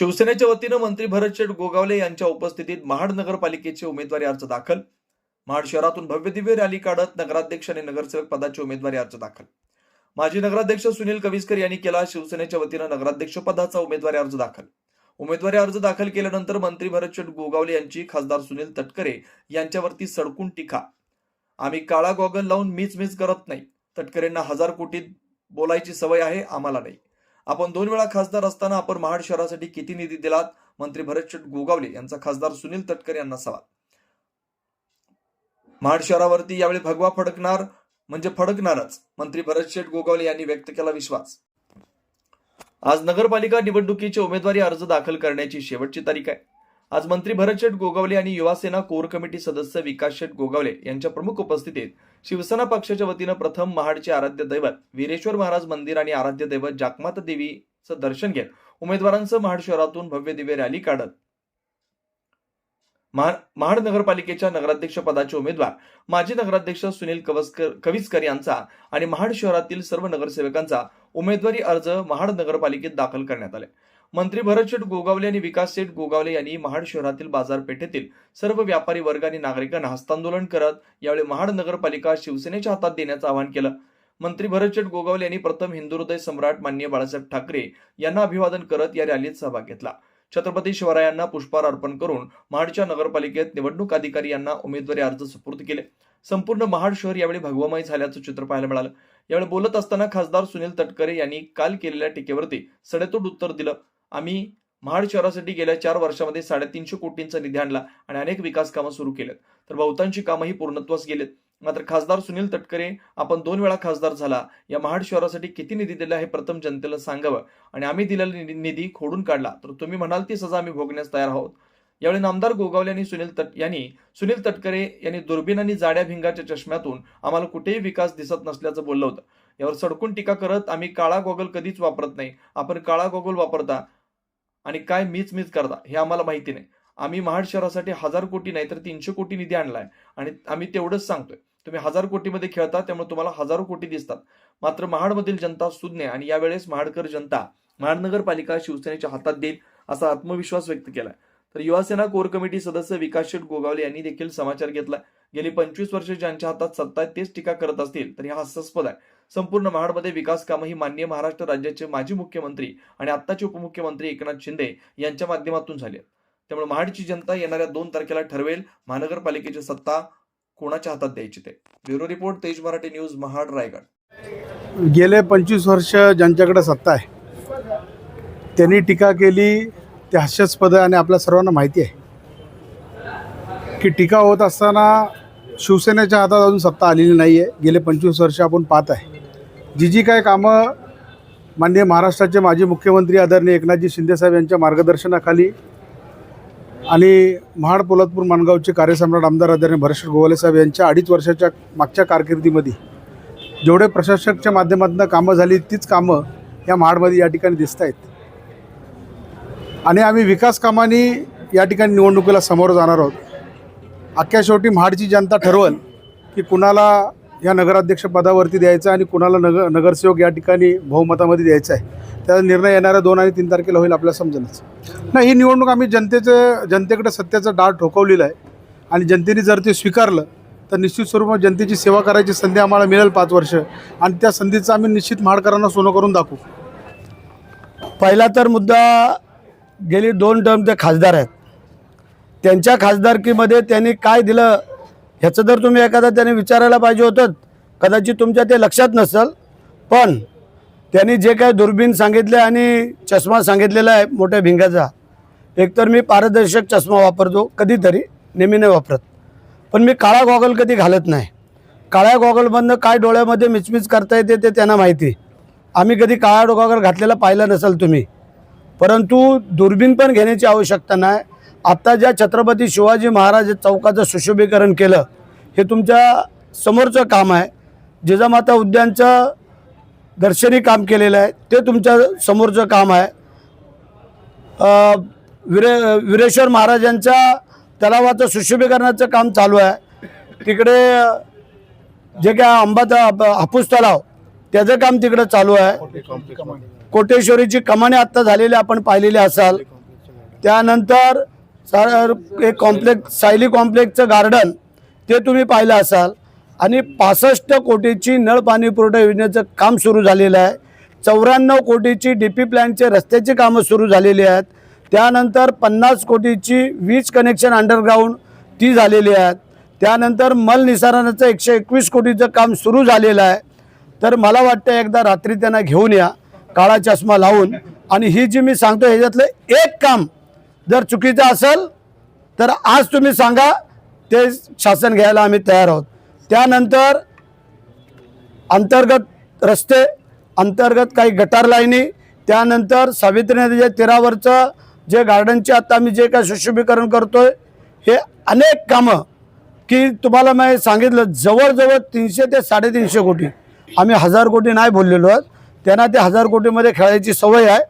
शिवसेनेच्या वतीनं मंत्री भरत शेठ गोगावले यांच्या उपस्थितीत महाड नगरपालिकेचे उमेदवारी अर्ज दाखल. महाड शहरातून भव्य दिव्य रॅली काढत नगराध्यक्ष आणि नगरसेवक पदाचे उमेदवारी अर्ज दाखल. माजी नगराध्यक्ष सुनील कविस्कर यांनी केला शिवसेनेच्या वतीनं नगराध्यक्ष पदाचा उमेदवारी अर्ज दाखल. उमेदवारी अर्ज दाखल केल्यानंतर मंत्री भरत शेठ गोगावले यांची खासदार सुनील तटकरे यांच्यावरती सडकून टीका. आम्ही काळा गॉगल लावून मीच मीच करत नाही. तटकरेंना हजार कोटीत बोलायची सवय आहे आम्हाला नाही. आपण दोन वेळा खासदार असताना आपण महाड शहरासाठी किती निधी दिलात? मंत्री भरत शेट गोगावले यांचा खासदार सुनील तटकरे यांना सवाल. महाड शहरावरती यावेळी भगवा फडकणार म्हणजे फडकणारच मंत्री भरत शेठ गोगावले यांनी व्यक्त केला विश्वास. आज नगरपालिका निवडणुकीचे उमेदवारी अर्ज दाखल करण्याची शेवटची तारीख आहे. आज मंत्री भरत शेठ गोगावले आणि युवासेना कोर कमिटी सदस्य विकास शेठ गोगावले यांच्या प्रमुख उपस्थितीत शिवसेना पक्षाच्या वतीनं प्रथम महाडचे आराध्य दैवत वीरेश्वर महाराज मंदिर आणि आराध्य दैवत जाकमाता देवीचं दर्शन घेत उमेदवारांसह महाड शहरातून भव्य दिव्य रॅली काढत महाड महाड नगरपालिकेच्या नगराध्यक्ष पदाचे उमेदवार माजी नगराध्यक्ष सुनील कवसकर कविस्कर यांचा आणि महाड शहरातील सर्व नगरसेवकांचा उमेदवारी अर्ज महाड नगरपालिकेत दाखल करण्यात आले. मंत्री भरतशेठ गोगावले आणि विकास शेठ गोगावले यांनी महाड शहरातील बाजारपेठेतील सर्व व्यापारी वर्ग आणि नागरिकांना हस्तांदोलन करत यावेळी महाड नगरपालिका शिवसेनेच्या हातात देण्याचं आवाहन केलं. मंत्री भरतशेठ गोगावले यांनी प्रथम हिंदू हृदय सम्राट मान्य बाळासाहेब ठाकरे यांना अभिवादन करत या रॅलीत सहभाग घेतला. छत्रपती शिवरायांना पुष्पहार अर्पण करून महाडच्या नगरपालिकेत निवडणूक अधिकारी यांना उमेदवारी अर्ज सुपूर्द केले. संपूर्ण महाड शहर यावेळी भगवमय झाल्याचं चित्र पाहायला मिळालं. यावेळी बोलत असताना खासदार सुनील तटकरे यांनी काल केलेल्या टीकेवरती सडेतोड उत्तर दिलं. आम्ही महाड शहरासाठी गेल्या चार वर्षामध्ये साडेतीनशे कोटींचा निधी आणला आणि अनेक विकास कामं सुरू केलेत. तर बहुतांशी कामंही पूर्णत्वास गेलेत. मात्र खासदार सुनील तटकरे आपण दोन वेळा खासदार झाला. या महाड शहरासाठी किती निधी दिला हे प्रथम जनतेला सांगावं. आणि आम्ही दिलेला निधी- निधी खोडून काढला. तर तुम्ही म्हणाल ती सजा आम्ही भोगण्यास तयार आहोत. यावेळी नामदार गोगावले आणि सुनील तट यांनी सुनील तटकरे यांनी दुर्बीन आणि जाड्या भिंगाच्या चष्म्यातून आम्हाला कुठेही विकास दिसत नसल्याचं बोललं होतं. यावर सडकून टीका करत आम्ही काळा गॉगल कधीच वापरत नाही. आपण काळा गॉगल वापरता आणि काय मीच मीच करता हे आम्हाला माहिती नाही. आम्ही महाड शहरासाठी हजार कोटी नाही तर तीनशे कोटी निधी आणलाय. आणि आम्ही तेवढंच सांगतोय. तुम्ही हजार कोटीमध्ये खेळता त्यामुळे तुम्हाला हजारो कोटी दिसतात. मात्र महाडमधील जनता सुज्ञ आणि यावेळेस महाडकर जनता महानगरपालिका शिवसेनेच्या हातात देईल असा आत्मविश्वास व्यक्त केलाय. तर युवासेना कोर कमिटी सदस्य विकास शेठ गोगावले यांनी देखील समाचार घेतला गेली पंचवीस वर्ष ज्यांच्या हातात सत्ता आहे तेच टीका करत असतील तर हे हास्यास्पद आहे. संपूर्ण महाडमध्ये विकास कामं ही मान्य महाराष्ट्र राज्याचे माजी मुख्यमंत्री आणि आत्ताचे उपमुख्यमंत्री एकनाथ शिंदे यांच्या माध्यमातून झाले त्यामुळे महाडची जनता येणाऱ्या दोन तारखेला ठरवेल महानगरपालिकेची सत्ता कोणाच्या हातात द्यायची ते. ब्युरो रिपोर्ट तेज मराठी न्यूज महाड रायगड. गेले पंचवीस वर्ष ज्यांच्याकडे सत्ता आहे त्यांनी टीका केली ते हास्यास्पद आहे आणि आपल्या सर्वांना माहिती आहे. की टीका होत असताना शिवसेनेच्या हातात अजून सत्ता आलेली नाही आहे गेले पंचवीस वर्ष आपण पाहत आहे. जी जी काय कामं माननीय महाराष्ट्राचे माजी मुख्यमंत्री आदरणीय एकनाथजी शिंदेसाहेब यांच्या मार्गदर्शनाखाली आणि महाड पोलादपूर माणगावचे कार्यसम्राट आमदार आदरणीय भरत गोवाले साहेब यांच्या अडीच वर्षाच्या मागच्या कारकिर्दीमध्ये जेवढे प्रशासकच्या माध्यमातून कामं झाली तीच कामं या महाडमध्ये या ठिकाणी दिसत आहेत. आणि आम्ही विकास कामांनी या ठिकाणी निवडणुकीला समोर जाणार आहोत. अख्ख्या शेवटी महाडची जनता ठरवल की कुणाला या नगराध्यक्ष पदावरती द्यायचं आणि कुणाला नगर नगरसेवक या ठिकाणी बहुमतामध्ये द्यायचा आहे. त्याचा निर्णय येणाऱ्या दोन आणि तीन तारखेला होईल आपल्याला समजेलच नाही ही निवडणूक आम्ही जनतेचं जनतेकडे सत्याचं डाळ ठोकवलेलं आहे. आणि जनतेने जर ते स्वीकारलं तर निश्चित स्वरूपात जनतेची सेवा करायची संधी आम्हाला मिळेल पाच वर्ष. आणि त्या संधीचं आम्ही निश्चित महाडकरांना सोनं करून दाखवू. पहिला तर मुद्दा गेली दोन टर्म ते खासदार आहेत. त्यांच्या खासदारकीमध्ये त्यांनी काय दिलं ह्याचं जर तुम्ही एखादा त्याने विचारायला पाहिजे होतं कदाचित तुमच्या ते लक्षात नसेल पण त्यांनी जे काय दुर्बीण सांगितले आणि चष्मा सांगितलेला आहे मोठ्या भिंगाचा एकतर मी पारदर्शक चष्मा वापरतो कधीतरी नेहमी नाही वापरत. पण मी काळा गॉगल कधी घालत नाही. काळ्या गॉगलमधनं काय डोळ्यामध्ये मिचमिच करता येते ते त्यांना माहिती. आम्ही कधी काळा गॉगल घातलेला पाहिला नसेल तुम्ही. परंतु दुर्बीण पण घेण्याची आवश्यकता नाही. आत्ता ज्या छत्रपती शिवाजी महाराज चौकाचं सुशोभीकरण केलं हे तुमच्या समोरचं काम आहे. जिजामाता उद्यानचं दर्शनी काम केलेलं आहे ते तुमच्या समोरचं काम आहे. विरे विरेश्वर महाराजांच्या तलावाचं सुशोभीकरणाचं काम चालू आहे. तिकडे जे काय अंबाचा हापूस तलाव त्याचं काम तिकडं चालू आहे. कोटेश्वरीची कमाने आत्ता झालेली आपण पाहिलेली असाल. त्यानंतर सर एक कॉम्प्लेक्स सायली कॉम्प्लेक्सचं गार्डन ते तुम्ही पाहिलं असाल. आणि पासष्ट कोटीची नळ पाणी पुरवठा योजनेचं काम सुरू झालेलं आहे. चौऱ्याण्णव कोटीची डी पी प्लॅनचे रस्त्याची कामं सुरू झालेली आहेत. त्यानंतर पन्नास कोटीची वीज कनेक्शन अंडरग्राऊंड ती झालेली आहेत. त्यानंतर मलनिसारणाचं एकशे एकवीस कोटीचं काम सुरू झालेलं आहे. तर मला वाटतं एकदा रात्री त्यांना घेऊन या काळा चष्मा लावून. आणि ही जी मी सांगतो ह्याच्यातलं एक काम जर चुकीचं असेल तर आज तुम्ही सांगा ते शासन घ्यायला आम्ही तयार आहोत. त्यानंतर अंतर्गत रस्ते अंतर्गत काही गटार लाईनी त्यानंतर सावित्री नदीच्या तीरावरचं जे गार्डनचे आता आम्ही जे काय सुशोभीकरण करतोय हे अनेक कामं की तुम्हाला मी सांगितलं जवळजवळ तीनशे ते साडेतीनशे कोटी. आम्ही हजार कोटी नाही बोललेलो आहोत. त्यांना ते हजार कोटीमध्ये खेळायची सवय आहे.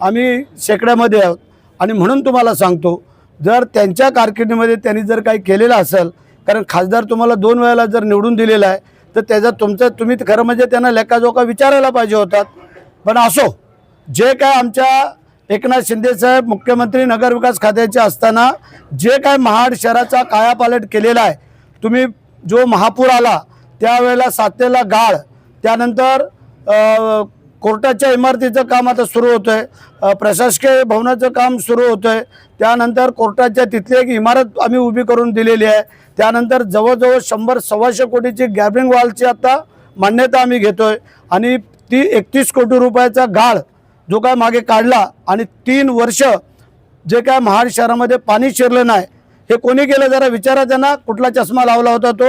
आम्ही शेकड्यामध्ये आहोत. आणि म्हणून तुम्हाला सांगतो जर त्यांच्या कारकिर्दीमध्ये त्यांनी जर काही केलेलं असेल कारण खासदार तुम्हाला दोन वेळेला जर निवडून दिलेला आहे तर त्याचा तुमचं तुम्ही खरं म्हणजे त्यांना लेखाजोखा विचारायला पाहिजे होतात. पण असो जे काय आमच्या एकनाथ शिंदेसाहेब मुख्यमंत्री नगरविकास खात्याचे असताना जे काय महाड शहराचा कायापालट केलेला आहे तुम्ही जो महापूर आला त्यावेळेला सातेला गाळ त्यानंतर कोर्टाच्या इमारतीचं काम आता सुरू होतं आहे प्रशासकीय भवनाचं काम सुरू होतं आहे त्यानंतर कोर्टाच्या तिथली एक इमारत आम्ही उभी करून दिलेली आहे. त्यानंतर जवळजवळ शंभर सव्वाशे कोटीची गॅबरिंग वॉलची आता मान्यता आम्ही घेतो आहे आणि ती एकतीस कोटी रुपयाचा गाळ जो काय मागे काढला आणि तीन वर्ष जे काय महाड शहरामध्ये पाणी शिरलं नाही हे कोणी केलं जरा विचारा त्यांना कुठला चष्मा लावला होता तो.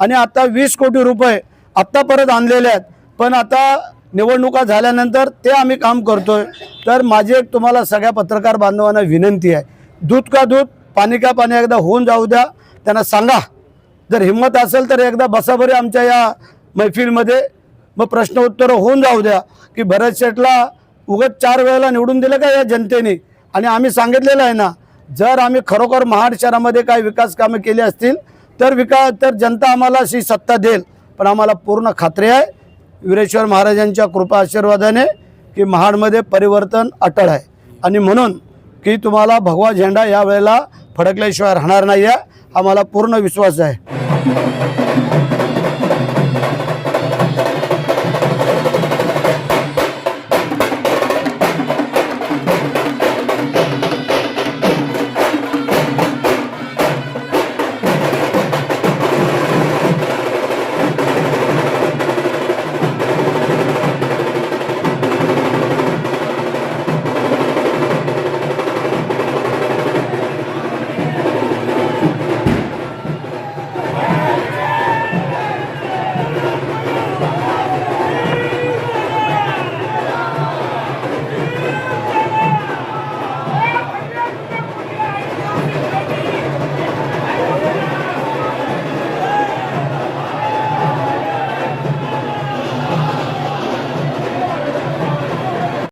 आणि आता वीस कोटी रुपये आत्ता परत आणलेले आहेत. पण आता निवडणुका झाल्यानंतर ते आम्ही काम करतोय. तर माझी एक तुम्हाला सगळ्या पत्रकार बांधवांना विनंती आहे. दूध का दूध पाणी का पाणी एकदा होऊन जाऊ द्या. त्यांना सांगा. जर हिंमत असेल तर एकदा बसाबरी आमच्या या मैफिलमध्ये मग प्रश्न उत्तरं होऊन जाऊ द्या. की भरत शेठला उगत चार वेळेला निवडून दिलं का या जनतेने? आणि आम्ही सांगितलेलं आहे ना जर आम्ही खरोखर महाड शहरामध्ये काही विकास कामं केली असतील तर विकास तर जनता आम्हाला अशी सत्ता देईल. पण आम्हाला पूर्ण खात्री आहे. वीरेश्वर महाराजांच्या कृपा आशीर्वादाने की महाडमध्ये परिवर्तन अटळ आहे. आणि म्हणून की तुम्हाला भगवा झेंडा या वेळेला फडकल्याशिवाय राहणार नाही आहे आम्हाला पूर्ण विश्वास आहे.